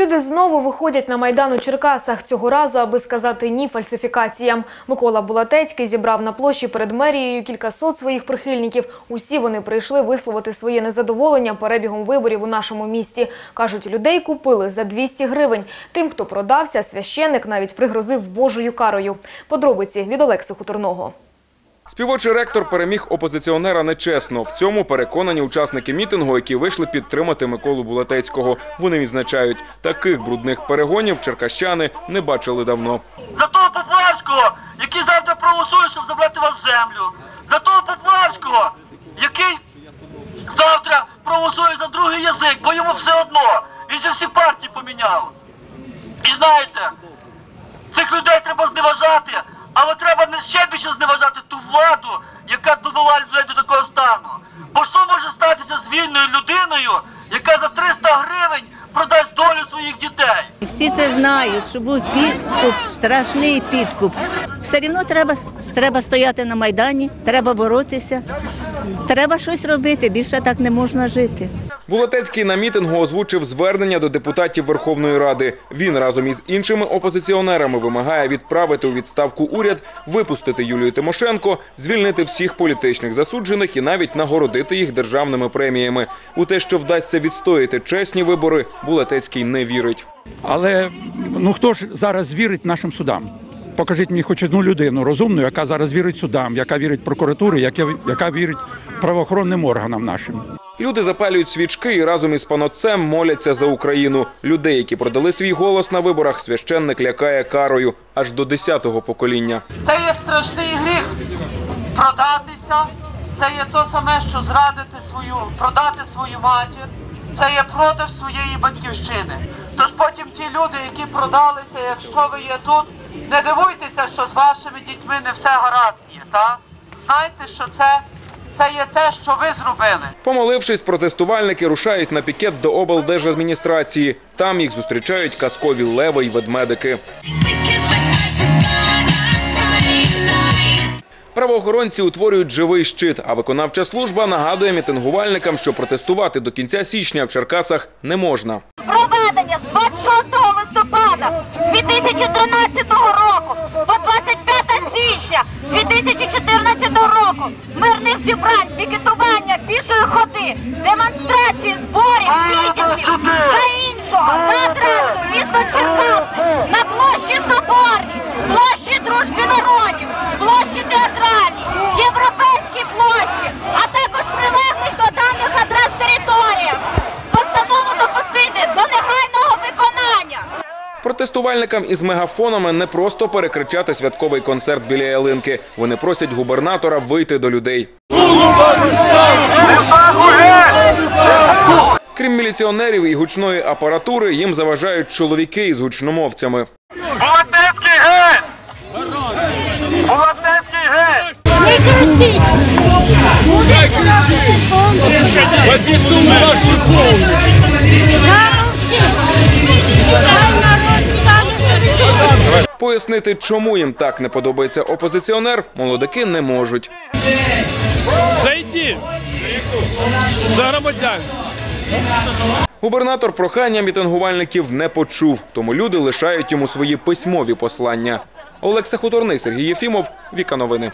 Люди знову виходять на майдан у Черкасах цього разу, аби сказати ні фальсифікаціям. Микола Булатецький зібрав на площі перед мерією кількасот своїх прихильників. Усі вони прийшли висловити своє незадоволення перебігом виборів у нашому місті. кажуть, людей купили за 200 гривень. Тим, хто продався, священник навіть пригрозив божою карою. Подробиці від Олекси Хуторного. Співочий ректор переміг опозиціонера нечесно. В цьому переконані учасники мітингу, які вийшли підтримати Миколу Булатецького. Вони відзначають, таких брудних перегонів черкащани не бачили давно. За того Поплавського, який завтра проголосує, щоб забрати вас землю. За того Поплавського, який завтра проголосує за другий язик, бо йому все одно. Він же всі партії поміняв. І знаєте, цих людей треба зневажати, але треба ще більше зневажати ту владу, яка довела людей до такого стану. Бо що може статися з вільною людиною, яка за 300 гривень продасть долю своїх дітей? Всі це знають, що був підкуп, страшний підкуп. Все одно треба, треба стояти на Майдані, треба боротися, треба щось робити, більше так не можна жити. Булатецький на мітингу озвучив звернення до депутатів Верховної Ради. Він разом із іншими опозиціонерами вимагає відправити у відставку уряд, випустити Юлію Тимошенко, звільнити всіх політичних засуджених і навіть нагородити їх державними преміями. У те, що вдасться відстояти чесні вибори, Булатецький не вірить. Але ну хто ж зараз вірить нашим судам? Покажіть мені хоч одну людину розумну, яка зараз вірить судам, яка вірить прокуратурі, яка, яка вірить правоохоронним органам нашим. Люди запалюють свічки і разом із панотцем моляться за Україну. Людей, які продали свій голос на виборах, священник лякає карою аж до 10-го покоління. Це є страшний гріх продатися. Це є то саме, що зрадити свою, продати свою матір. Це є продаж своєї батьківщини. Тож потім ті люди, які продалися, якщо ви є тут, не дивуйтеся, що з вашими дітьми не все гаразд є. Та? Знайте, що це, це є те, що ви зробили. Помолившись, протестувальники рушають на пікет до облдержадміністрації. Там їх зустрічають казкові леви й ведмедики. Правоохоронці утворюють живий щит, а виконавча служба нагадує мітингувальникам, що протестувати до кінця січня в Черкасах не можна. проведення з 26 листопада 2013 зібрань, пікетування, пішої ходи, демонстрації, зборів, мітингів та іншого Протестувальникам із мегафонами не просто перекричати святковий концерт біля ялинки. Вони просять губернатора вийти до людей. Крім міліціонерів і гучної апаратури, їм заважають чоловіки із гучномовцями. Булатецький геть! Булатецький геть! Не кричіть! Пояснити, чому їм так не подобається опозиціонер, молодики не можуть. Зайди! За громадян. Губернатор прохання мітингувальників не почув, тому люди лишають йому свої письмові послання. Олекса Хуторний, Сергій Єфімов, Віка Новини.